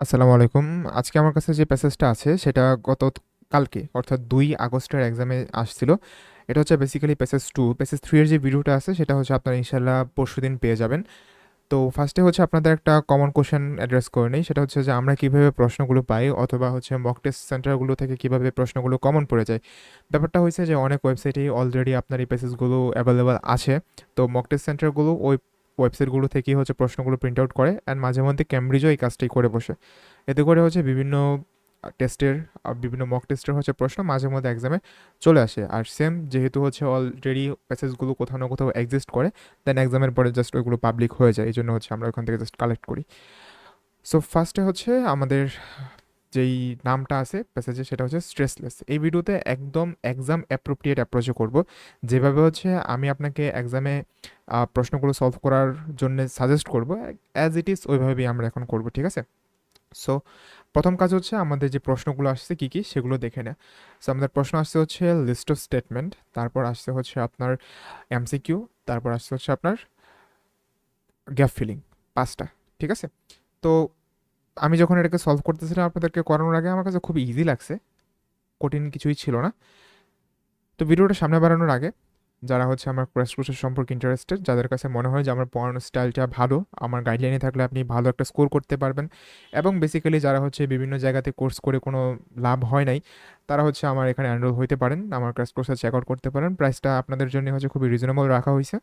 আসসালামু আলাইকুম। আজকে আমার কাছে যে প্যাসেজটা আছে, সেটা গত কালকে, অর্থাৎ দুই আগস্টের এক্সামে আসছিল। এটা হচ্ছে basically passage two passage three এর যে ভিডিওটা আছে, সেটা হচ্ছে আপনারা ইনশাআল্লাহ পরশুদিন পেয়ে যাবেন। তো ফার্স্টে হচ্ছে আপনাদের একটা কমন কোয়েশ্চেন অ্যাড্রেস করে নিই সেটা হচ্ছে যে আমরা কীভাবে প্রশ্নগুলো পাই, অথবা হচ্ছে মক টেস্ট সেন্টারগুলো থেকে কীভাবে প্রশ্নগুলো কমন পড়ে যায়। ব্যাপারটা হইছে যে অনেক ওয়েবসাইটেই অলরেডি আপনার এই প্যাসেজগুলো এভেইলেবল আছে। তো মক টেস্ট সেন্টারগুলো ওই ওয়েবসাইটগুলো থেকেই হচ্ছে প্রশ্নগুলো প্রিন্ট আউট করে অ্যান্ড মাঝে মধ্যে ক্যামব্রিজও এই কাজটাই করে বসে। এতে করে হচ্ছে বিভিন্ন টেস্টের বিভিন্ন মক টেস্টের হচ্ছে প্রশ্ন মাঝে মধ্যে এক্সামে চলে আসে। আর সেম যেহেতু হচ্ছে অলরেডি প্যাসেজগুলো কোথাও না কোথাও এক্সিস্ট করে, দেন এক্সামের পরে জাস্ট ওইগুলো পাবলিক হয়ে যায়। এই জন্য হচ্ছে আমরা ওখান থেকে জাস্ট কালেক্ট করি। সো ফার্স্টে হচ্ছে আমাদের যেই নামটা আছে প্যাসেজে সেটা হচ্ছে স্ট্রেসলেস। এই ভিডিওতে একদম এক্সাম অ্যাপ্রোপ্রিয়েট অ্যাপ্রোচে করব। যেভাবে হচ্ছে আমি আপনাকে এক্সামে প্রশ্নগুলো সলভ করার জন্যে সাজেস্ট করব, অ্যাজ ইট ইজ ওইভাবেই আমরা এখন করব। ঠিক আছে? সো প্রথম কাজ হচ্ছে আমাদের যে প্রশ্নগুলো আসছে কী, কী সেগুলো দেখে নেয়া। সো আমাদের প্রশ্ন আসছে হচ্ছে লিস্ট অফ স্টেটমেন্ট, তারপর আসছে হচ্ছে আপনার এমসিকিউ, তারপর আসছে হচ্ছে আপনার গ্যাপ ফিলিং পাঁচটা ঠিক আছে? তো আমি যখন এটাকে সলভ করতেছিলাম আপনাদেরকে করানোর আগে, আমার কাছে খুব ইজি লাগছে। কঠিন কিছুই ছিল না। তো ভিডিওটা সামনে বাড়ানোর আগে যারা হচ্ছে আমার ক্র্যাশ কোর্সের সম্পর্কে ইন্টারেস্টেড, যাদের কাছে মনে হয় যে আমার পড়ানোর স্টাইলটা ভালো, আমার গাইডলাইনে থাকলে আপনি ভালো একটা স্কোর করতে পারবেন এবং বেসিক্যালি যারা হচ্ছে বিভিন্ন জায়গাতে কোর্স করে কোনো লাভ হয় নাই, তারা হচ্ছে আমার এখানে এনরোল হইতে পারেন। আমার ক্র্যাশ কোর্সে চেক আউট করতে পারেন। প্রাইসটা আপনাদের জন্য হচ্ছে খুবই রিজনেবল রাখা হয়েছে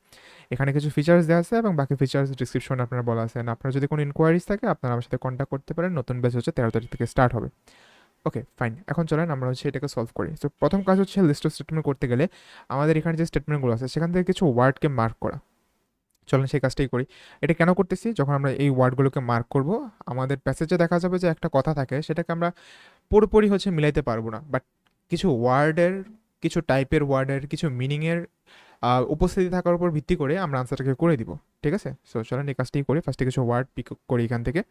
এখানে কিছু ফিচার্স দেওয়া আছে এবং বাকি ফিচার্স ডিসক্রিপশনে আপনারা বলা আছে। আপনার যদি কোনো ইনকোয়ারিজ থাকে আপনারা আমার সাথে কন্ট্যাক্ট করতে পারেন। নতুন ব্যাচ হচ্ছে ১৩ তারিখ থেকে স্টার্ট হবে। Okay fine. এখন চলেন আমরা হচ্ছে এটাকে সলভ করি। সো প্রথম কাজ হচ্ছে লিস্ট অফ স্টেটমেন্ট করতে গেলে আমাদের এখানে যে স্টেটমেন্টগুলো আছে সেখান থেকে কিছু ওয়ার্ডকে মার্ক করা। চলেন সেই কাজটাই করি। এটা কেন করতেছি? যখন আমরা এই ওয়ার্ডগুলোকে মার্ক করব, আমাদের প্যাসেজে দেখা যাবে যে একটা কথা থাকে সেটাকে আমরা পুরোপুরি হচ্ছে মিলাইতে পারব না। বাট কিছু ওয়ার্ডের, কিছু টাইপের ওয়ার্ডের, কিছু মিনিংয়ের উপস্থিতি থাকার উপর ভিত্তি করে আমরা আনসারটাকে করে দিব। ঠিক আছে? সো চলেন এই কাজটাই করি। ফার্স্টে কিছু ওয়ার্ড পিক করি এখান থেকে।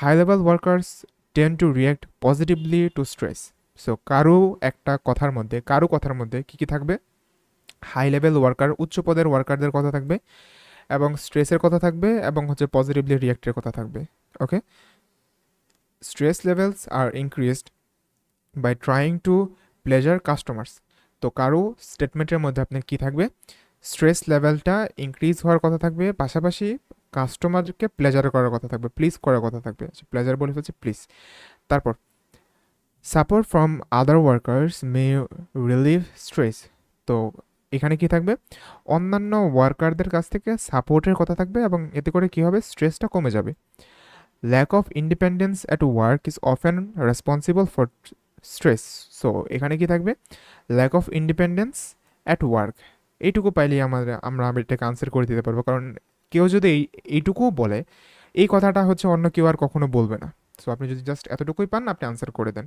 High level workers tend to react positively to stress. So কারও একটা কথার মধ্যে, কারও কথার মধ্যে কী, কী থাকবে? হাই লেভেল ওয়ার্কার উচ্চ পদের ওয়ার্কারদের কথা থাকবে এবং স্ট্রেসের কথা থাকবে এবং হচ্ছে পজিটিভলি রিঅ্যাক্টের কথা থাকবে। Okay? Stress levels are increased by trying to pleasure customers. তো কারও স্টেটমেন্টের মধ্যে আপনার কী থাকবে? স্ট্রেস লেভেলটা ইনক্রিজ হওয়ার কথা থাকবে, পাশাপাশি কাস্টমারকে প্লেজার করার কথা থাকবে, প্লিজ করার কথা থাকবে। প্লেজার বলে হচ্ছে প্লিজ। তারপর support from other workers may relieve stress. তো এখানে কি থাকবে? অন্যান্য ওয়ার্কারদের কাছ থেকে সাপোর্টের কথা থাকবে এবং এতে করে কী হবে? স্ট্রেসটা কমে যাবে। Lack of independence at work is often responsible for stress. So এখানে কি থাকবে? Lack of independence at work. এইটুকু পাইলেই আমাদের আমরা এটাকে আনসার করে দিতে পারব। কারণ কেউ যদি এই এইটুকুও বলে, এই কথাটা হচ্ছে অন্য কেউ আর কখনো বলবে না। সো আপনি যদি জাস্ট এতটুকুই পান আপনি আনসার করে দেন।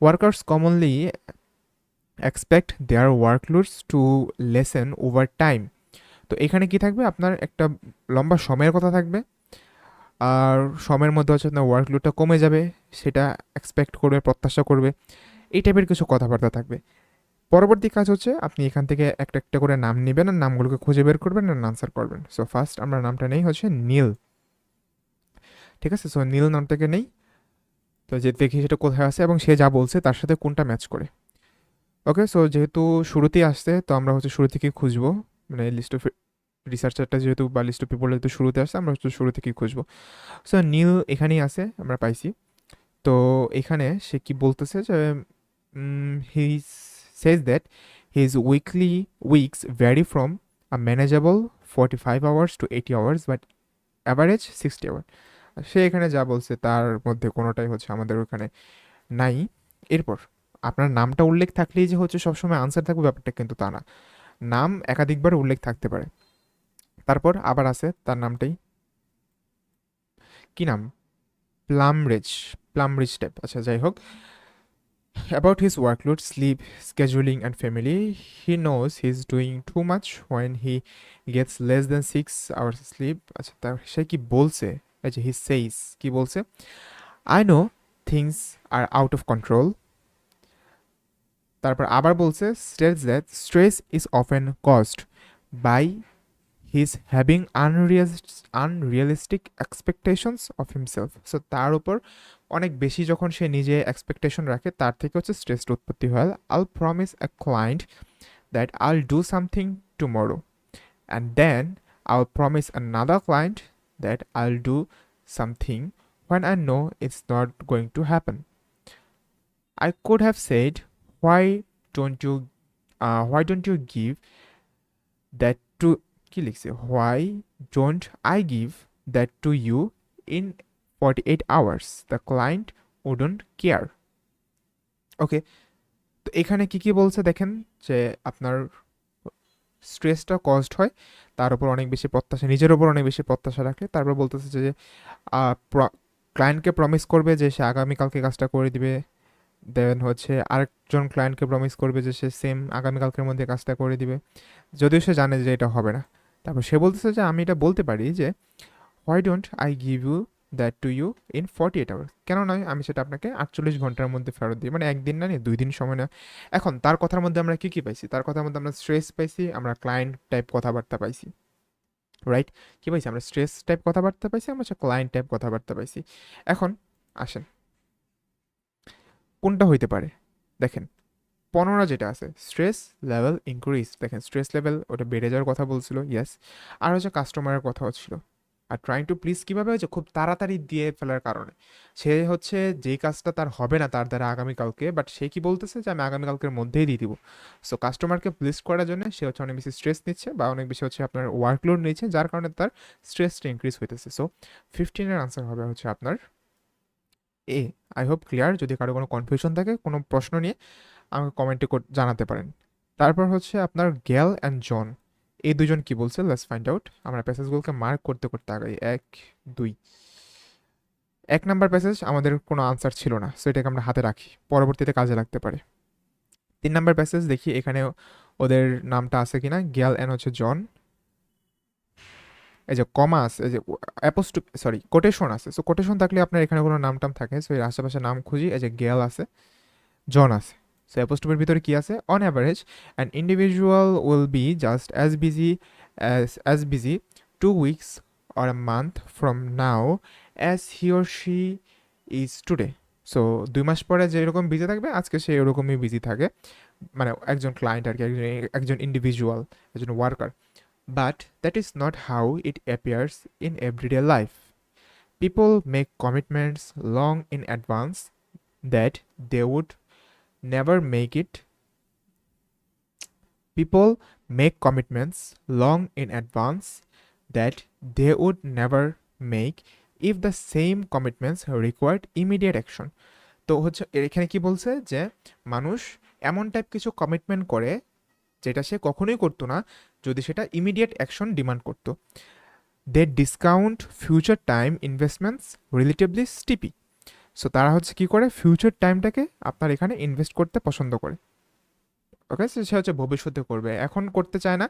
Workers commonly expect their workloads to lessen over time. তো এখানে কি থাকবে? আপনার একটা লম্বা সময়ের কথা থাকবে। আর সময়ের মধ্যে হচ্ছে আপনার ওয়ার্কলোডটা কমে যাবে, সেটা এক্সপেক্ট করবে, প্রত্যাশা করবে। এই টাইপের কিছু কথাবার্তা থাকবে। পরবর্তী কাজ হচ্ছে আপনি এখান থেকে একটা, একটা করে নাম নেবেন আর নামগুলোকে খুঁজে বের করবেন আর আনসার করবেন। সো ফার্স্ট আমরা নামটা নেই হচ্ছে নীল। ঠিক আছে? সো নীল নামটাকে নেই। তো যে দেখি সেটা কোথায় আছে এবং সে যা বলছে তার সাথে কোনটা ম্যাচ করে। ওকে? সো যেহেতু শুরুতেই আসছে তো আমরা হচ্ছে শুরু থেকেই খুঁজবো। মানে লিস্ট অফ রিসার্চারটা যেহেতু বা লিস্ট অফ পিপল যেহেতু শুরুতে আসছে আমরা হচ্ছে শুরু থেকেই খুঁজবো। সো নীল এখানেই আছে, আমরা পাইছি। তো এখানে সে কি বলতেছে যে উম says that his weekly weeks vary from a manageable 45 hours to 80 hours but average 60 hour. সে এখানে যা বলছে তার মধ্যে কোনোটাই হচ্ছে আমাদের ওখানে নাই। এরপর আপনার নামটা উল্লেখ থাকলেই যে হচ্ছে সবসময় আনসার থাকবে ব্যাপারটা কিন্তু তা না। নাম একাধিকবার উল্লেখ থাকতে পারে। তারপর আবার আছে তার নামটাই। কি নাম? Plumridge, Plumridge type. আচ্ছা যাই হোক। About his workload, sleep, scheduling and family, he knows he is doing too much when he gets less than 6 hours sleep. আচ্ছা তার সে কি বলছে? যে he says কি বলছে? I know things are out of control. তারপর আবার বলছে states that stress is often caused by he is having unrealistic expectations of himself so তার উপর অনেক বেশি যখন সে নিজে এক্সপেকটেশন রাখে, তার থেকে হচ্ছে স্ট্রেসড উৎপত্তি হয়। I'll promise a client that I'll do something tomorrow and then I'll promise another client that I'll do something when I know it's not going to happen I could have said why don't you why don't you give that to কি লিখছে? Why don't I give that to you in 48 hours. The client wouldn't care. Okay তো এখানে কি কি বলছে দেখেন যে আপনার স্ট্রেসটা কস্ট হয়, তার উপর অনেক বেশি প্রত্যাশা, নিজের উপর অনেক বেশি প্রত্যাশা রাখে। তারপর বলতেছে যে ক্লায়েন্টকে প্রমিস করবে যে সে আগামীকালকে কাজটা করে দিবে। দেন হচ্ছে আরেকজন ক্লায়েন্টকে প্রমিস করবে যে সে সেম আগামীকালকের মধ্যে কাজটা করে দিবে। যদিও সে জানে যে এটা হবে না। তারপর সে বলতেছে যে, আমি এটা বলতে পারি যে why don't I give you that to you in forty eight hours কেন নয় আমি সেটা আপনাকে আটচল্লিশ ঘণ্টার মধ্যে ফেরত দিই। মানে একদিন না নিয়ে দুই দিন সময় না এখন তার কথার মধ্যে আমরা কী কী পাইছি? তার কথার মধ্যে আমরা স্ট্রেস পাইছি, আমরা ক্লায়েন্ট টাইপ কথাবার্তা পাইছি। রাইট কী পাইছি? আমরা স্ট্রেস টাইপ কথাবার্তা পাইছি, আমরা হচ্ছে ক্লায়েন্ট টাইপ কথাবার্তা পাইছি। এখন আসেন। কোনটা হইতে পারে? দেখেন, পনেরো যেটা আছে স্ট্রেস লেভেল ইনক্রিজ দেখেন স্ট্রেস লেভেল ওটা বেড়ে যাওয়ার কথা বলছিল ইয়েস আর হচ্ছে কাস্টমারের কথাও ছিল। আর ট্রাইং টু প্লিজ কীভাবে হয়েছে? খুব তাড়াতাড়ি দিয়ে ফেলার কারণে। সে হচ্ছে যেই কাজটা তার হবে না তার দ্বারা আগামীকালকে বাট সে কি বলতেছে যে, আমি আগামীকালকের মধ্যেই দিয়ে দিব। সো কাস্টমারকে প্লিজ করার জন্য সে হচ্ছে অনেক বেশি স্ট্রেস নিচ্ছে বা অনেক বেশি হচ্ছে আপনার ওয়ার্কলোড নিচ্ছে, যার কারণে তার স্ট্রেসটা ইনক্রিজ হইতেছে। সো ফিফটিনের আনসার হবে হচ্ছে আপনার এ আই হোপ ক্লিয়ার যদি কারও কোনো কনফিউশন থাকে, কোনো প্রশ্ন নিয়ে আমাকে কমেন্টে জানাতে পারেন। তারপর হচ্ছে আপনার গ্যাল অ্যান্ড জন এই দুজন কি বলছে? লেটস ফাইন্ড আউট আমরা প্যাসেজগুলোকে মার্ক করতে করতে আগাই। এক, দুই। এক নাম্বার প্যাসেজ আমাদের কোনো আনসার ছিল না সো এটাকে আমরা হাতে রাখি। পরবর্তীতে কাজে লাগতে পারে। তিন নাম্বার প্যাসেজ দেখি এখানে ওদের নামটা আছে কিনা? গ্যাল অ্যান্ড হচ্ছে জন এই যে কমা আছে, এই যে অ্যাপোস্টু সরি কোটেশন আছে। সো কোটেশন থাকলে আপনার এখানে কোনো নাম টাম থাকে সো এর আশেপাশে নাম খুঁজি, এই যে গেল আছে জন আছে। সো অ্যাপোস্টুপের ভিতরে কি আছে? On average an individual will be just as busy as as busy two weeks or a month from now as he or she is today so দুই মাস পরে যেরকম বিজি থাকবে, আজকে সে এরকমই বিজি থাকে। মানে একজন ক্লায়েন্ট আর কি, একজন একজন ইন্ডিভিজুয়াল একজন worker but that is not how it appears in everyday life. People make commitments long in advance that they would never make it. People make commitments long in advance that they would never make if the same commitments required immediate action. তো হচ্ছে এখানে কি বলছে যে মানুষ এমন type কিছু commitment করে যেটা সে কখনোই করতো না যদি সেটা ইমিডিয়েট অ্যাকশন ডিমান্ড করতো they discount future time investments relatively steeply so তারা হচ্ছে কি করে? ফিউচার টাইমটাকে আপনার এখানে ইনভেস্ট করতে পছন্দ করে। ওকে সে হচ্ছে ভবিষ্যতে করবে। এখন করতে চায় না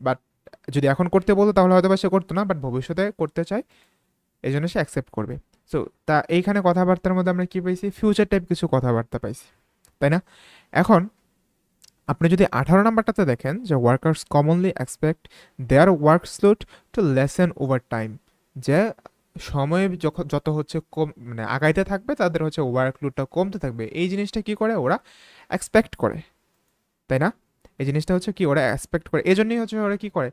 বাট যদি এখন করতে বলতো, তাহলে হয়তো বা সে করতো না বাট ভবিষ্যতে করতে চায় এই জন্য সে অ্যাকসেপ্ট করবে। সো তা এইখানে কথাবার্তার মধ্যে আমরা কী পাইছি? ফিউচার টাইপ কিছু কথাবার্তা পাইছি। তাই না? এখন আপনি যদি আঠারো নাম্বারটাতে দেখেন যে workers commonly expect their work slot to lessen over time যে সময় যখন যত হচ্ছে কম মানে আগাইতে থাকবে, তাদের হচ্ছে ওয়ার্কলোডটা কমতে থাকবে। এই জিনিসটা কি করে? ওরা এক্সপেক্ট করে। তাই না? এই জিনিসটা হচ্ছে কি? ওরা এক্সপেক্ট করে। এই জন্যই হচ্ছে ওরা কি করে?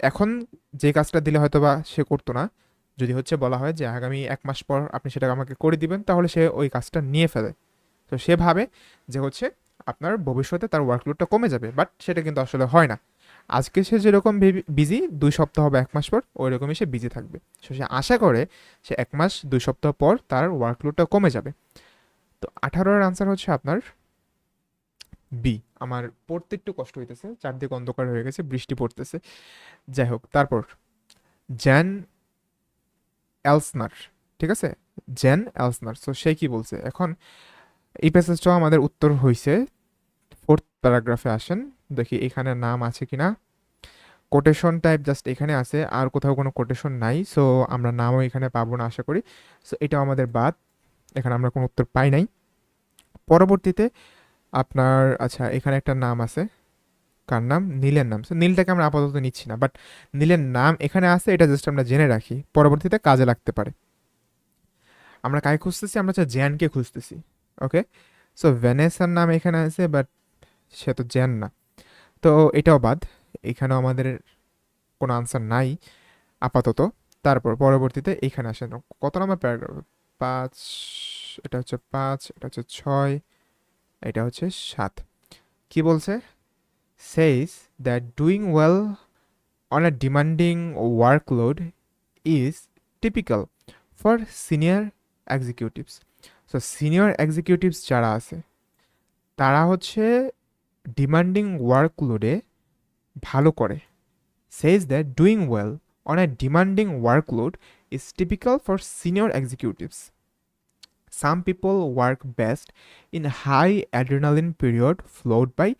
এখন যে কাজটা দিলে হয়তো বা সে করতো না। যদি হচ্ছে বলা হয় যে আগামী এক মাস পর আপনি সেটা আমাকে করে দিবেন, তাহলে সে ওই কাজটা নিয়ে ফেলে। তো সে ভাবে যে হচ্ছে আপনার ভবিষ্যতে তার ওয়ার্কলোডটা কমে যাবে। বাট সেটা কিন্তু আসলে হয় না। আজকে সে যেরকম বিজি দুই সপ্তাহ বা এক মাস পর ওই রকমই সে বিজি থাকবে। সো সে আশা করে সে এক মাস, দুই সপ্তাহ পর তার ওয়ার্কলোডটা কমে যাবে। তো আঠারোর আনসার হচ্ছে আপনার বি আমার পড়তে একটু কষ্ট হইতেছে, চারদিকে অন্ধকার হয়ে গেছে, বৃষ্টি পড়তেছে। যাই হোক, তারপর জ্যান অ্যালসনার ঠিক আছে? জ্যান অ্যালসনার সো সে কি বলছে? এখন এই প্যাসেজটাও আমাদের উত্তর হয়েছে ফোর্থ প্যারাগ্রাফে আসেন। দেখি এখানে নাম আছে কিনা। কোটেশন টাইপ জাস্ট এখানে আছে, আর কোথাও কোনো কোটেশন নাই সো আমরা নামও এখানে পাবো না আশা করি। সো এটাও আমাদের বাদ, এখানে আমরা কোনো উত্তর পাই নাই। পরবর্তীতে আপনার আচ্ছা এখানে একটা নাম আছে। কার নাম? নীলের নাম। সো নীলটাকে আমরা আপাতত নিচ্ছি না বাট নীলের নাম এখানে আছে, এটা জাস্ট আমরা জেনে রাখি। পরবর্তীতে কাজে লাগতে পারে। আমরা কাকে খুঁজতেছি? আমরা হচ্ছে জ্যানকে খুঁজতেছি ওকে সো ভ্যানেসার নাম এখানে আছে বাট সে তো জ্যান না। তো এটাও বাদ। এখানেও আমাদের কোনো আনসার নাই, আপাতত। তারপর পরবর্তীতে এখানে আসেন। কত নম্বর প্যারাগ্রাফ পাঁচ, এটা হচ্ছে পাঁচ, এটা হচ্ছে ছয়, এটা হচ্ছে সাত। কি বলছে? says that doing well on a demanding workload is typical for senior executives so senior executives যারা আছে, তারা হচ্ছে ডিমান্ডিং ওয়ার্কলোডে ভালো করে। Says that doing well on a demanding workload is typical for senior executives some people work best in high adrenaline period followed by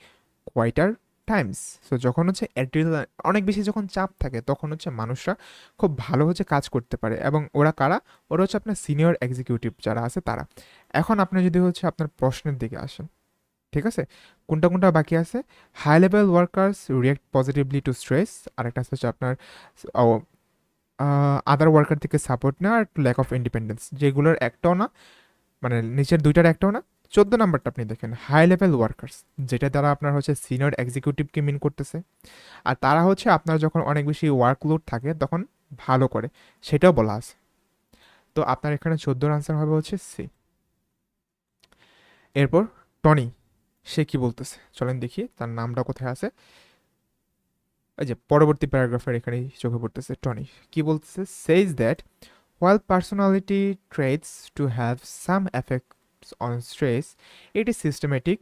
quieter times so যখন হচ্ছে adrenaline অনেক বেশি যখন চাপ থাকে, তখন হচ্ছে মানুষরা খুব ভালো হচ্ছে কাজ করতে পারে এবং ওরা কারা? ওরা হচ্ছে আপনার সিনিয়র এক্সিকিউটিভ যারা আছে তারা। এখন আপনি যদি হচ্ছে আপনার প্রশ্নের দিকে আসেন ঠিক আছে? কোনটা কোনটা বাকি আছে? High level workers react positively to stress আরেকটা হচ্ছে আপনার আদার ওয়ার্কার থেকে সাপোর্ট নেওয়া আর ল্যাক অফ ইন্ডিপেন্ডেন্স যেগুলোর একটাও না মানে নিচের দুইটার একটাও না। চোদ্দ নাম্বারটা আপনি দেখেন হাই লেভেল ওয়ার্কার্স যেটা দ্বারা আপনার হচ্ছে সিনিয়র এক্সিকিউটিভকে মিন করতেছে। আর তারা হচ্ছে আপনার যখন অনেক বেশি ওয়ার্কলোড থাকে, তখন ভালো করে, সেটাও বলা আছে। তো আপনার এখানে চোদ্দোর আনসার হবে হচ্ছে সি এরপর টনি সে কি বলতেছে? চলেন দেখি তার নামটা কোথায় আছে? এই যে পরবর্তী প্যারাগ্রাফের এখানেই চোখে পড়তেছে টনি। কি বলতেছে? Says that while traits to have some effects on stress it is systematic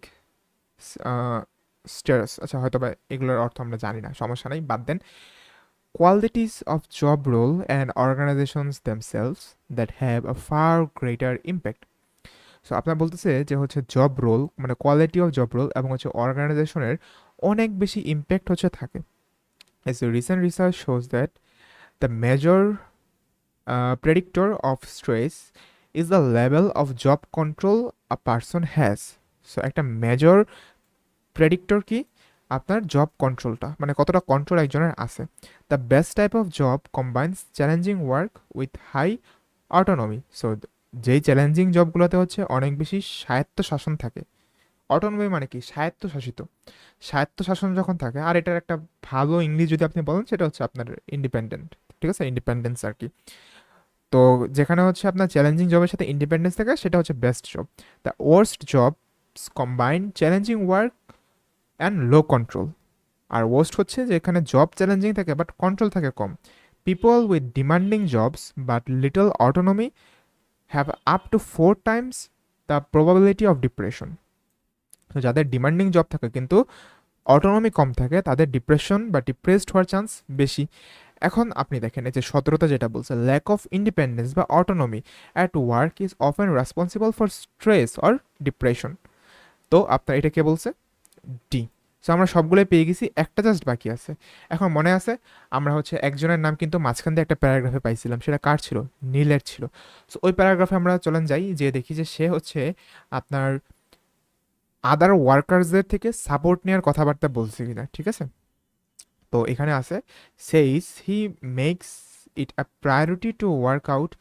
uh, stress আচ্ছা হয়তো বা এগুলোর অর্থ আমরা জানি না সমস্যা নাই বাদ দেন। Qualities of job role and organizations themselves that have a far greater impact so আপনার বলতেছে যে হচ্ছে জব রোল মানে কোয়ালিটি অফ জব রোল এবং হচ্ছে অর্গানাইজেশনের অনেক বেশি ইম্প্যাক্ট হচ্ছে থাকে। As recent research shows that the major predictor of stress is the level of job control control a person so একটা মেজর প্রেডিক্টর কি? আপনার জব কন্ট্রোলটা মানে কতটা কন্ট্রোল একজনের আছে। The best type of job combines challenging work with high autonomy so যেই challenging জবগুলোতে হচ্ছে অনেক বেশি স্বায়ত্ত শাসন থাকে। অটোনমি মানে কি? স্বায়ত্তশাসিত। স্বায়ত্তশাসন যখন থাকে, আর এটার একটা ভালো ইংলিশ যদি আপনি বলেন, সেটা হচ্ছে আপনার ইন্ডিপেন্ডেন্ট ঠিক আছে? ইন্ডিপেন্ডেন্স আর কি। তো যেখানে হচ্ছে আপনার চ্যালেঞ্জিং জবের সাথে ইন্ডিপেন্ডেন্স থাকে, সেটা হচ্ছে best job the worst job combine challenging work and low control R worst হচ্ছে যে এখানে জব চ্যালেঞ্জিং থাকে বাট কন্ট্রোল থাকে কম। People with demanding jobs but little autonomy have up to four times the probability of depression তো যাদের demanding job থাকে কিন্তু autonomy কম থাকে, তাদের ডিপ্রেশন বা ডিপ্রেসড হওয়ার চান্স বেশি। এখন আপনি দেখেন এই যে সতেরোটা যেটা বলছে ল্যাক অফ ইন্ডিপেন্ডেন্স বা autonomy at work is often responsible for stress or depression তো আপনার এটা কে বলছে? ডি সো আমরা সবগুলোই পেয়ে গেছি, একটা জাস্ট বাকি আছে। এখন মনে আছে, আমরা হচ্ছে একজনের নাম কিন্তু মাঝখান দিয়ে একটা প্যারাগ্রাফে পাইছিলাম, সেটা কার ছিল? নীলের ছিল। সো ওই প্যারাগ্রাফে আমরা চলেন যাই যে দেখি যে সে হচ্ছে আপনার আদার ওয়ার্কার্সদের থেকে সাপোর্ট নেওয়ার কথাবার্তা বলছে কিনা, ঠিক আছে? তো এখানে আছে says he makes it a priority to work out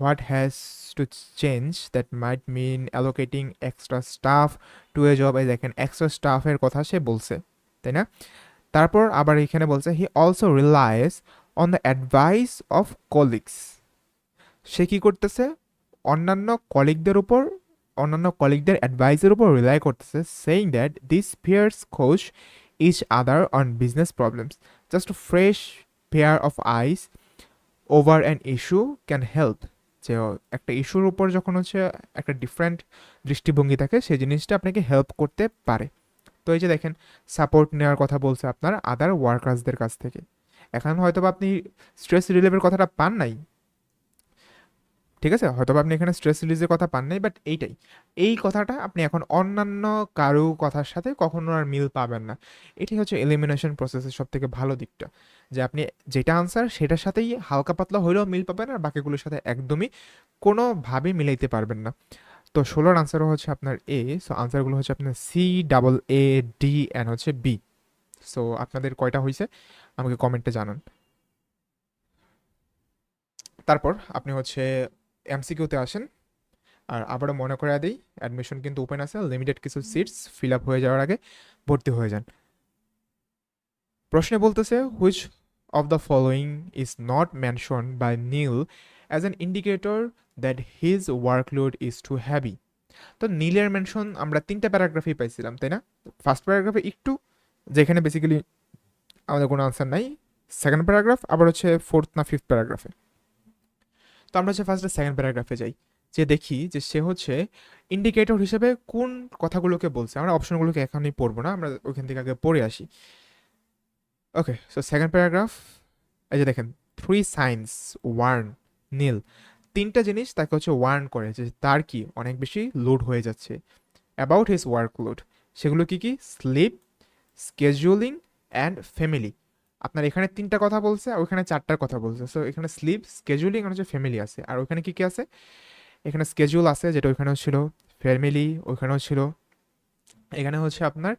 what has to change that might mean allocating extra staff to a job এই দেখেন এক্সট্রা স্টাফের কথা সে বলছে, তাই না? তারপর আবার এখানে বলছে he also relies on the advice of colleagues সে কী করতেছে? অন্যান্য কলিগদের উপর, অন্যান্য কলিগদের অ্যাডভাইসের উপর রিলাই করতেছে saying that this peers coach each other on business problems just fresh pair of eyes over an issue can help যে একটা ইস্যুর উপর যখন হচ্ছে একটা ডিফারেন্ট দৃষ্টিভঙ্গি থাকে, সেই জিনিসটা আপনাকে হেল্প করতে পারে। তো এই যে দেখেন সাপোর্ট নেওয়ার কথা বলছে আপনার আদার ওয়ার্কার্সদের কাছ থেকে। এখন হয়তো আপনি স্ট্রেস রিলিভের কথাটা পান নাই ঠিক আছে? হয়তো আপনি এখানে স্ট্রেস রিলিজের কথা পান নাই বাট এইটাই। এই কথাটা আপনি এখন অন্যান্য কারও কথার সাথে কখনো আর মিল পাবেন না। এটাই হচ্ছে এলিমিনেশন প্রসেসের সব থেকে ভালো দিকটা। যে আপনি যেটা আনসার সেটার সাথেই হালকা পাতলা হলেও মিল পাবেন আর বাকিগুলোর সাথে একদমই কোনোভাবেই মিলাইতে পারবেন না। তো ষোলোর আনসারও হচ্ছে আপনার এ সো আনসারগুলো হচ্ছে আপনার C double A D and হচ্ছে বি সো আপনাদের কয়টা হয়েছে আমাকে কমেন্টে জানান। তারপর আপনি হচ্ছে এমসিকিউতে আসেন। আর আবারও মনে করে দিই অ্যাডমিশন কিন্তু ওপেন আছে লিমিটেড কিছু সিটস ফিল আপ হয়ে যাওয়ার আগে ভর্তি হয়ে যান। প্রশ্নে বলতেছে which of the following is not mention by Neil as an indicator that his workload is too heavy তো নীলের মেনশন আমরা তিনটা প্যারাগ্রাফই পাইছিলাম তাই না? ফার্স্ট প্যারাগ্রাফে একটু যেখানে বেসিক্যালি আমাদের কোনো আনসার নাই। সেকেন্ড প্যারাগ্রাফ আবার হচ্ছে ফোর্থ না ফিফথ প্যারাগ্রাফে তো আমরা হচ্ছে ফার্স্টে সেকেন্ড প্যারাগ্রাফে যাই, যে দেখি যে সে হচ্ছে ইন্ডিকেটর হিসেবে কোন কথাগুলোকে বলছে। আমরা অপশনগুলোকে এখনই পড়ব না, আমরা ওইখান থেকে আগে পড়ে আসি। ওকে সো সেকেন্ড প্যারাগ্রাফ এই যে দেখেন থ্রি সাইন্স ওয়ার্ন নীল তিনটা জিনিস তাকে হচ্ছে ওয়ার্ন করে যে তার কি অনেক বেশি লোড হয়ে যাচ্ছে। অ্যাবাউট ওয়ার্ক লোড সেগুলো কি কি? স্লিপ স্কেজুলিং অ্যান্ড ফ্যামিলি আপনার এখানে তিনটা কথা বলছে আর ওইখানে চারটার কথা বলছে। সো এখানে স্লিপ স্কেজুলিং এখানে হচ্ছে ফ্যামিলি আছে। আর ওইখানে কি কি আছে? এখানে স্কেজুল আছে, যেটা ওইখানেও ছিল। ফ্যামিলি ওইখানেও ছিল। এখানে হচ্ছে আপনার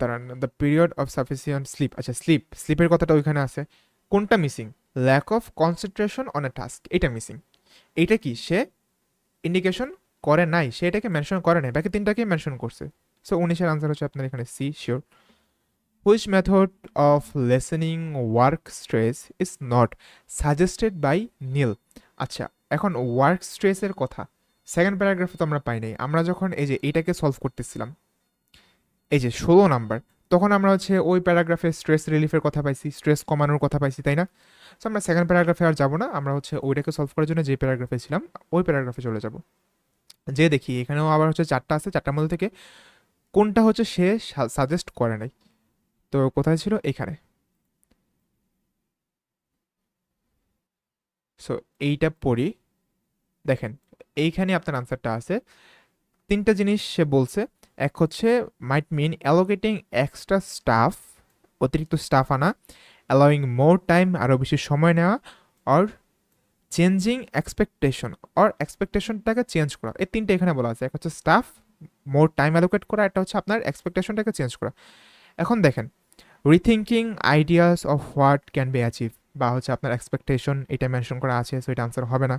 দাঁড়ান the period of sufficient sleep আচ্ছা স্লিপ স্লিপের কথাটা ওইখানে আছে। কোনটা missing lack of concentration on a task এটা মিসিং এইটা কি? সে ইন্ডিকেশন করে নাই, সে এটাকে মেনশন করে নাই। বাকি তিনটাকেই মেনশন করছে। সো উনিশের আনসার হচ্ছে আপনার এখানে C sure which method of lessening work stress is not suggested by Neil আচ্ছা এখন ওয়ার্ক স্ট্রেসের কথা। সেকেন্ড প্যারাগ্রাফে তো আমরা পাই নাই। আমরা যখন এই যে এটাকে সলভ করতেছিলাম, এই যে ষোলো নাম্বার, তখন আমরা হচ্ছে ওই প্যারাগ্রাফে স্ট্রেস রিলিফের কথা পাইছি স্ট্রেস কমানোর কথা পাইছি, তাই না? সো আমরা সেকেন্ড প্যারাগ্রাফে আর যাব না। আমরা হচ্ছে ওইটাকে সলভ করার জন্য যে প্যারাগ্রাফে ছিলাম, ওই প্যারাগ্রাফে চলে যাব। যে দেখি, এখানেও আবার হচ্ছে চারটা আছে, চারটার মধ্যে থেকে কোনটা হচ্ছে সে সাজেস্ট করে নাই। তো কোথায় ছিল? এখানে। সো এইটা পড়ি। দেখেন, এইখানে আপনার আনসারটা আছে। তিনটা জিনিস সে বলছে। এক হচ্ছে might mean allocating extra staff অতিরিক্ত স্টাফ আনা অ্যালাউইং মোর টাইম আরও বেশি সময় নেওয়া অর চেঞ্জিং এক্সপেকটেশন অর এক্সপেকটেশনটাকে চেঞ্জ করা। এই তিনটে এখানে বলা আছে। এক হচ্ছে স্টাফ মোর টাইম অ্যালোকেট করা, একটা হচ্ছে আপনার এক্সপেকটেশনটাকে চেঞ্জ করা। এখন দেখেন rethinking ideas of what can be achieve বা হচ্ছে আপনার এক্সপেকটেশন এটা মেনশন করা আছে সো এটা আনসার হবে না।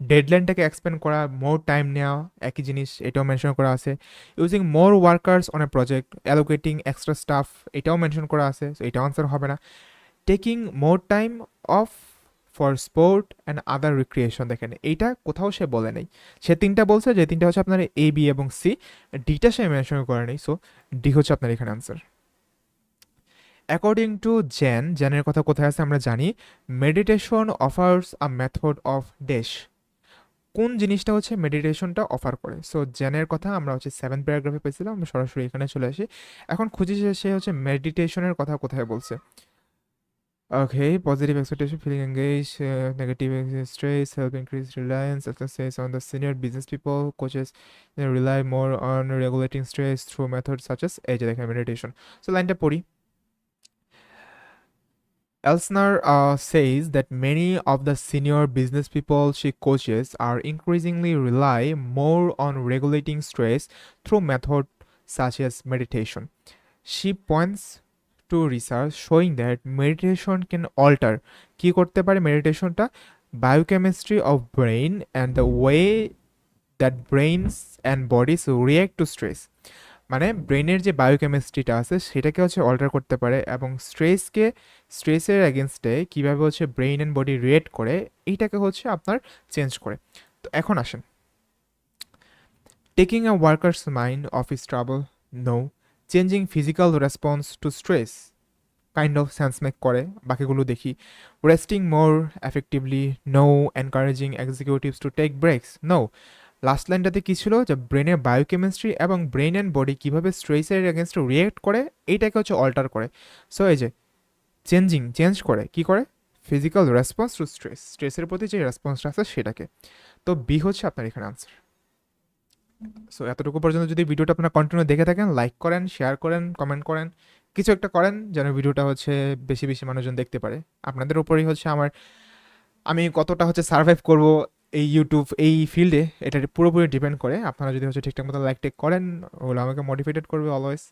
ডেডলাইনটাকে এক্সপেন্ড করা মোর টাইম নেওয়া, একই জিনিস এটাও মেনশন করা আছে। Using more workers on a project allocating extra staff এটাও মেনশন করা আছে সো এটাও আনসার হবে না। Taking more time off for sport and other recreation দেখেন, এইটা কোথাও সে বলে নেই। সে তিনটা বলছে, যে তিনটা হচ্ছে আপনার এ বি এবং সি ডিটা সে মেনশন করে নেই সো ডি হচ্ছে আপনার এখানে আনসার অ্যাকর্ডিং টু জেন জ্যানের কথা কোথায় আছে আমরা জানি meditation offers a method of dash কোন জিনিসটা হচ্ছে মেডিটেশনটা অফার করে? সো জ্যানের কথা আমরা হচ্ছে সেভেন প্যারাগ্রাফে পেয়েছিলাম, আমরা সরাসরি এখানে চলে আসি। এখন খুঁজি সে হচ্ছে মেডিটেশনের কথা কোথায় বলছে? Okay positive expectation feeling engage negative stress help increase reliance the senior business people, coaches, they rely more on regulating stress through methods such as, এই যে দেখেন মেডিটেশন সো লাইনটা পড়ি। Elsner uh, says that many of the senior business people she coaches are increasingly rely more on regulating stress through methods such as meditation. She points to research showing that meditation can alter কি করতে পারে মেডিটেশনটা biochemistry of brain and the way that brains and bodies react to stress মানে ব্রেনের যে বায়োকেমিস্ট্রিটা আছে, সেটাকে হচ্ছে alter করতে পারে এবং স্ট্রেসকে স্ট্রেসের অ্যাগেনস্টে কীভাবে হচ্ছে ব্রেইন অ্যান্ড বডি রিয়েক্ট করে, এইটাকে হচ্ছে আপনার চেঞ্জ করে। তো এখন আসেন। Taking a workers mind off his trouble no changing physical response to stress kind of sense make করে, বাকিগুলো দেখি। Resting more effectively no encouraging executives to take breaks no last লাইনটাতে কী ছিল? যে ব্রেনের বায়োকেমিস্ট্রি এবং ব্রেন অ্যান্ড বডি কীভাবে স্ট্রেসের এগেনস্টে রিয়েক্ট করে, এইটাকে হচ্ছে অল্টার করে। সো এই যে চেঞ্জিং চেঞ্জ করে, কি করে? ফিজিক্যাল রেসপন্স টু স্ট্রেস স্ট্রেসের প্রতি যে রেসপন্সটা আছে সেটাকে। তো বি হচ্ছে আপনার এখানে আনসার সো এতটুকু পর্যন্ত যদি ভিডিওটা আপনারা কন্টিনিউ দেখে থাকেন লাইক করেন শেয়ার করেন কমেন্ট করেন, কিছু একটা করেন, যেন ভিডিওটা হচ্ছে বেশি বেশি মানুষজন দেখতে পারে। আপনাদের উপরেই হচ্ছে আমার, আমি কতটা হচ্ছে সার্ভাইভ করব এই ইউটিউব এই ফিল্ডে এটা পুরোপুরি ডিপেন্ড করে। আপনারা যদি হচ্ছে ঠিকঠাক মতো লাইক টেক করেন, ওগুলো আমাকে মোটিভেটেড করবে অলওয়েজ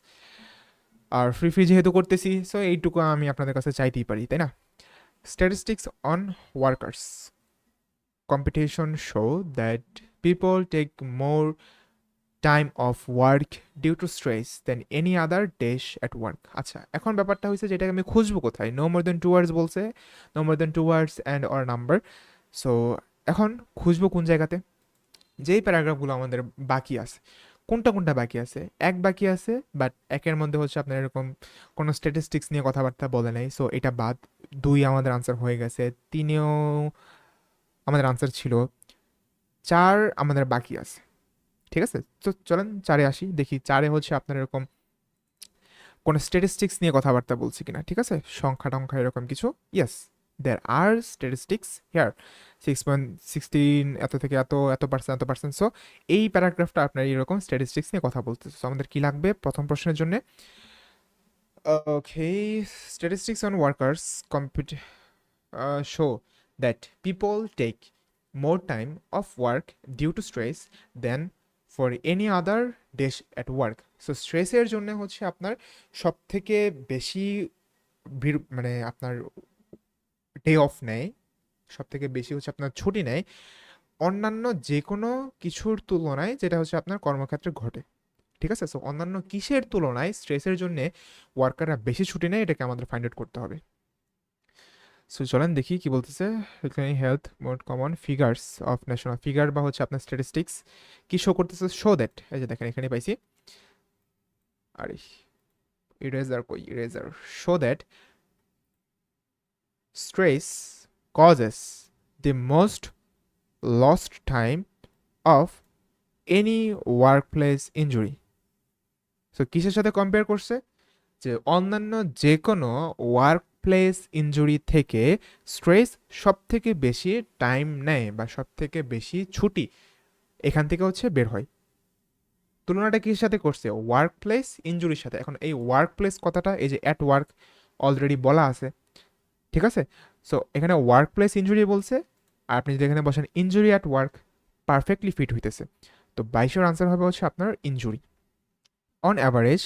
আর ফ্রি ফ্রি যেহেতু করতেছি সো এইটুকু আমি আপনাদের কাছে চাইতেই পারি, তাই না? Statistics on workers competition show that people take more time off work due to stress than any other dash at work আচ্ছা এখন ব্যাপারটা হয়েছে যেটাকে আমি খুঁজবো কোথায়? No more than two words বলছে no more than two words and or number so এখন খুঁজবো কোন জায়গাতে? যেই প্যারাগ্রাফগুলো আমাদের বাকি আছে। কোনটা কোনটা বাকি আছে? এক বাকি আছে বাট একের মধ্যে হচ্ছে আপনার এরকম কোনো স্ট্যাটিস্টিক্স নিয়ে কথাবার্তা বলে নাই সো এটা বাদ। দুই আমাদের আনসার হয়ে গেছে, তিনেও আমাদের আনসার ছিল। চার আমাদের বাকি আছে। ঠিক আছে? তো চলেন চারে আসি, দেখি চারে হচ্ছে আপনার এরকম কোনো স্ট্যাটিস্টিক্স নিয়ে কথাবার্তা বলছি কিনা, ঠিক আছে? সংখ্যা টংখ্যা এরকম কিছু? Yes there are statistics here six point sixteen এত থেকে এত এত পার্সেন্ট এত পার্সেন্ট সো এই প্যারাগ্রাফটা আপনার এরকম স্ট্যাটিস্টিক্স নিয়ে কথা বলতে সো আমাদের কী লাগবে প্রথম প্রশ্নের জন্য? Okay statistics on workers comp show that people take more time off work due to stress than for any other days at work so স্ট্রেসের জন্য হচ্ছে আপনার সব থেকে বেশি মানে আপনার ডে অফ নেয় সব থেকে বেশি হচ্ছে আপনার ছুটি নেয়, অন্যান্য যে কোনো কিছুর তুলনায় যেটা হচ্ছে আপনার কর্মক্ষেত্রে ঘটে, ঠিক আছে? সো অন্যান্য কিসের তুলনায় স্ট্রেসের জন্য ওয়ার্কাররা বেশি ছুটি নেয়, এটাকে আমাদের ফাইন্ড আউট করতে হবে। সো চলেন দেখি কি বলতেছে হেলথ মোট common figures of national figure বা হচ্ছে আপনার স্ট্যাটিস্টিক্স কি শো করতেছে? শো দ্যাট এই যে দেখেন এখানে পাইছি। আরে ইরেজার কই? Eraser show that stress causes the most lost time of any workplace injury. So কিসের সাথে কম্পেয়ার করছে? যে অন্যান্য যে কোনো ওয়ার্ক প্লেস ইঞ্জুরি থেকে স্ট্রেস সব থেকে বেশি টাইম নেয় বা সব থেকে বেশি ছুটি এখান থেকে হচ্ছে বের হয়। তুলনাটা কিসের সাথে করছে? ওয়ার্ক প্লেস ইঞ্জুরির সাথে। এখন এই ওয়ার্ক প্লেস কথাটা এই যে অ্যাট ওয়ার্ক অলরেডি বলা আছে। ঠিক আছে? সো এখানে ওয়ার্ক প্লেস ইঞ্জুরি বলছে, আর আপনি যদি এখানে বসেন injury at work perfectly fit হইতেছে। তো বাইশের আনসার হবে হচ্ছে আপনার ইঞ্জুরি অন অ্যাভারেজ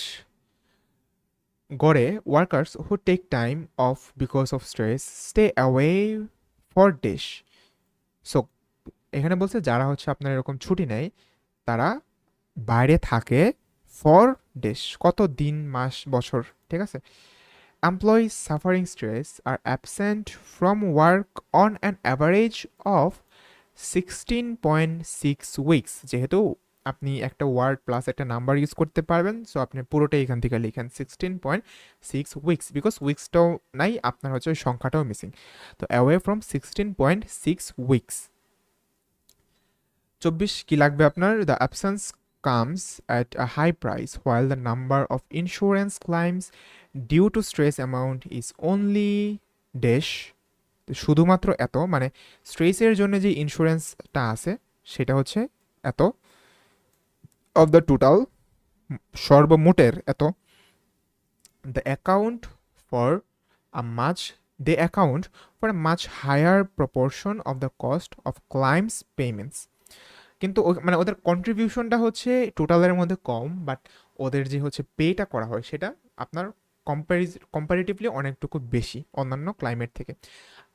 গড়ে workers who take time off because of stress stay away for dash so এখানে বলছে যারা হচ্ছে আপনার এরকম ছুটি নেয়, তারা বাইরে থাকে ফর ডেশ কত দিন, মাস, বছর, ঠিক আছে? Employees suffering stress are absent from work on an average of 16.6 weeks যেহেতু আপনি একটা ওয়ার্ড প্লাস একটা নাম্বার ইউজ করতে পারবেন সো আপনি পুরোটাই এখান থেকে লিখেন sixteen point six weeks because উইকসটাও নাই, আপনার হচ্ছে ওই সংখ্যাটাও মিসিং তো away from sixteen point six weeks চব্বিশ কি লাগবে আপনার? The absence comes at a high price, while the number of insurance claims due to stress amount is only dash. শুধুমাত্র এত মানে স্ট্রেসের জন্য যে ইন্স্যুরেন্সটা আছে, সেটা হচ্ছে এত অফ দ্য টোটাল সর্বমোটের এত। The account for a much they account for a much higher proportion of the cost of claims payments কিন্তু মানে ওদের কন্ট্রিবিউশনটা হচ্ছে টোটালের মধ্যে কম বাট ওদের যে হচ্ছে পেটা করা হয়, সেটা আপনার কম্পারিজ কম্পারেটিভলি অনেকটুকু বেশি অন্যান্য ক্লাইমেট থেকে।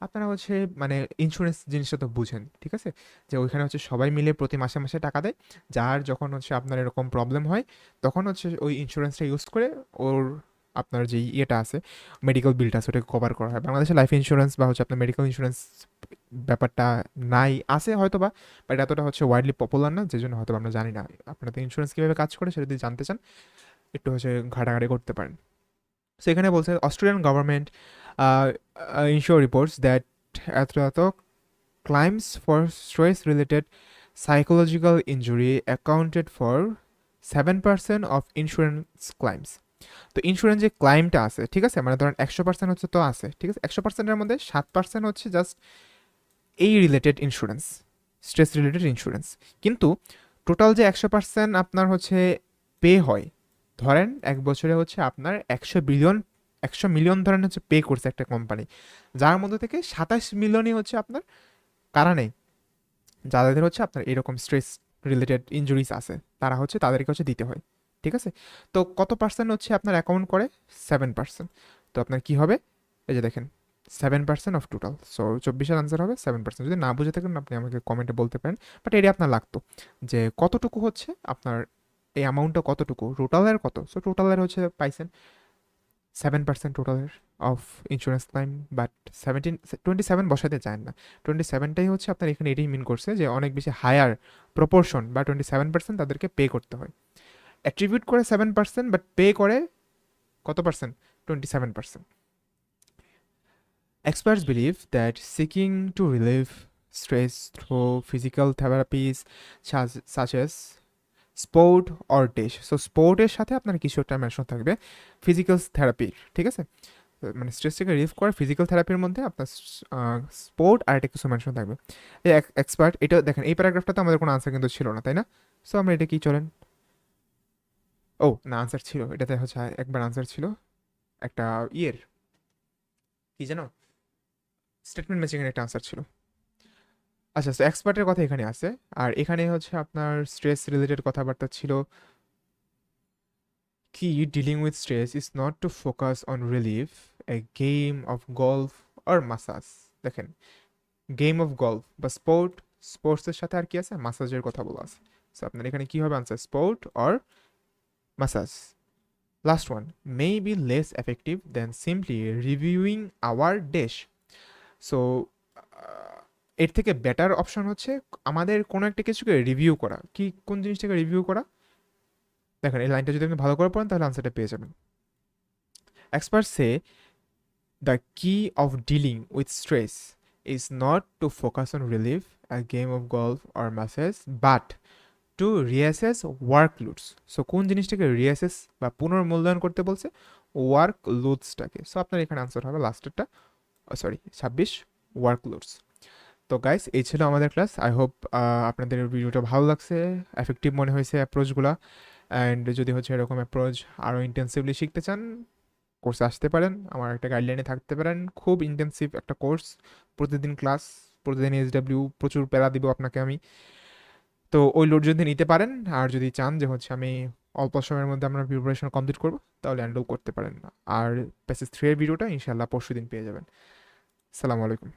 আপনারা হচ্ছে মানে ইন্স্যুরেন্স জিনিসটা তো বুঝেন, ঠিক আছে? যে ওইখানে হচ্ছে সবাই মিলে প্রতি মাসে মাসে টাকা দেয়, যার যখন হচ্ছে আপনার এরকম প্রবলেম হয়, তখন হচ্ছে ওই ইন্স্যুরেন্সটা ইউজ করে ওর আপনার যে ইয়েটা আছে মেডিকেল বিলটা আছে, ওটাকে কভার করা হয়। বাংলাদেশে লাইফ ইন্স্যুরেন্স বা হচ্ছে আপনার মেডিকেল ইন্স্যুরেন্স ব্যাপারটা নাই, আছে হয়তো বা বাট এতটা হচ্ছে ওয়াইডলি পপুলার না যে জন্য হয়তো আমরা জানি না। আপনাদের ইন্স্যুরেন্স কীভাবে কাজ করে সেটা যদি জানতে চান, একটু হচ্ছে ঘাটাঘাটি করতে পারেন। সো এখানে বলছে Australian government insure reports that এত এত claims for stress related psychological injury accounted for seven percent of insurance claims তো ইন্স্যুরেন্স যে ক্লাইমটা আছে, ঠিক আছে? মানে ধরেন একশো পার্সেন্ট হচ্ছে তো আছে, ঠিক আছে? একশো পার্সেন্টের মধ্যে সাত পার্সেন্ট হচ্ছে জাস্ট এই related insurance stress related insurance কিন্তু টোটাল যে একশো পার্সেন্ট আপনার হচ্ছে পে হয়, ধরেন এক বছরে হচ্ছে আপনার একশো বিলিয়ন একশো মিলিয়ন ধরেন হচ্ছে পে করছে একটা কোম্পানি যার মধ্যে থেকে সাতাশ মিলিয়নই হচ্ছে আপনার কারা নেই যাদের হচ্ছে আপনার এরকম স্ট্রেস রিলেটেড ইনজুরিস আছে, তারা হচ্ছে তাদেরকে হচ্ছে দিতে হয়। ঠিক আছে? তো কত পার্সেন্ট হচ্ছে আপনার অ্যাকাউন্ট করে? সেভেন পার্সেন্ট তো আপনার কি হবে? এই যে দেখেন seven percent of total so চব্বিশের আনসার হবে সেভেন পার্সেন্ট যদি না বুঝে থাকেন, আপনি আমাকে কমেন্টে বলতে পারেন। বাট এটি আপনার লাগতো। যে কতটুকু হচ্ছে আপনার, এই অ্যামাউন্টটা কতটুকু? টোটালের কত? সো টোটালের হচ্ছে পাইছেন seven percent টোটালের of insurance claim but seventeen twenty seven বসাতে চান না। টোয়েন্টি সেভেনটাই হচ্ছে আপনার এখানে এটাই মিন করছে যে অনেক বেশি হায়ার প্রপোর্শন বা টোয়েন্টি সেভেন পার্সেন্ট তাদেরকে পে করতে হয়। অ্যাট্রিবিউট করে সেভেন পার্সেন্ট বাট পে করে কত percent twenty seven percent that seeking to relieve stress through physical therapies such, such as sport or dash so স্পোর্টের সাথে আপনার কিছু একটা মেনশন থাকবে ফিজিক্যাল থেরাপির ঠিক আছে? মানে স্ট্রেসটাকে রিলিভ করে ফিজিক্যাল থেরাপির মধ্যে আপনার স্পোর্ট আর একটা কিছু মেনশন থাকবে। এই এক্সপার্ট এটা দেখেন এই প্যারাগ্রাফটাতে আমাদের কোনো আনসার কিন্তু ছিল না তাই না? সো আমরা এটা কি চলেন? ও, না আনসার ছিল। এটাতে হচ্ছে একবার আনসার ছিল। একটা ইয়ের কি জানো? স্টেটমেন্ট ম্যাচিংয়ের একটা আনসার ছিল। আচ্ছা তো এক্সপার্টের কথা এখানে আছে। আর এখানে হচ্ছে আপনার স্ট্রেস রিলেটেড কথাবার্তা ছিল। কি dealing with stress is not to focus on relief a game of golf or massage দেখেন গেম অফ গল্ফ বা স্পোর্ট স্পোর্টসের সাথে আর কি আছে? মাসাজের কথা বলা আছে। সো আপনার এখানে কি হবে? Answer sport or massage last one may be less effective than simply reviewing our dash so এর থেকে বেটার অপশন হচ্ছে আমাদের কোনো একটা কিছুকে রিভিউ করা। কি, কোন জিনিসটাকে রিভিউ করা? দেখেন, এই লাইনটা যদি আপনি ভালো করে পড়েন, তাহলে আনসারটা পেয়ে যাবেন। Expert say the key of dealing with stress is not to focus on relieve a game of golf or massage but to reassess workloads so কোন জিনিসটাকে রিয়াসেস বা পুনর্মূল্যায়ন করতে বলছে? ওয়ার্ক লুডসটাকে সো আপনার এখানে আনসার হবে লাস্টেরটা সরি ছাব্বিশ ওয়ার্কলোডস তো গাইস এই ছিল আমাদের ক্লাস আই হোপ আপনাদের ভিডিওটা ভালো লাগছে এফেক্টিভ মনে হয়েছে অ্যাপ্রোচগুলো অ্যান্ড যদি হচ্ছে এরকম অ্যাপ্রোচ আরও ইন্টেন্সিভলি শিখতে চান কোর্সে আসতে পারেন। আমার একটা গাইডলাইনে থাকতে পারেন। খুব ইন্টেন্সিভ একটা কোর্স প্রতিদিন ক্লাস প্রতিদিন এসডাব্লিউ প্রচুর প্যারা দিব আপনাকে আমি। তো ওই লোড যদি নিতে পারেন, আর যদি চান যে হচ্ছে আমি অল্প সময়ের মধ্যে আমরা প্রিপারেশন কমপ্লিট করব, তাহলে হ্যান্ডেল করতে পারেন। আর প্যাসেজ থ্রি এর ভিডিওটা ইনশাল্লাহ পরশু দিন পেয়ে যাবেন। সালামু আলাইকুম।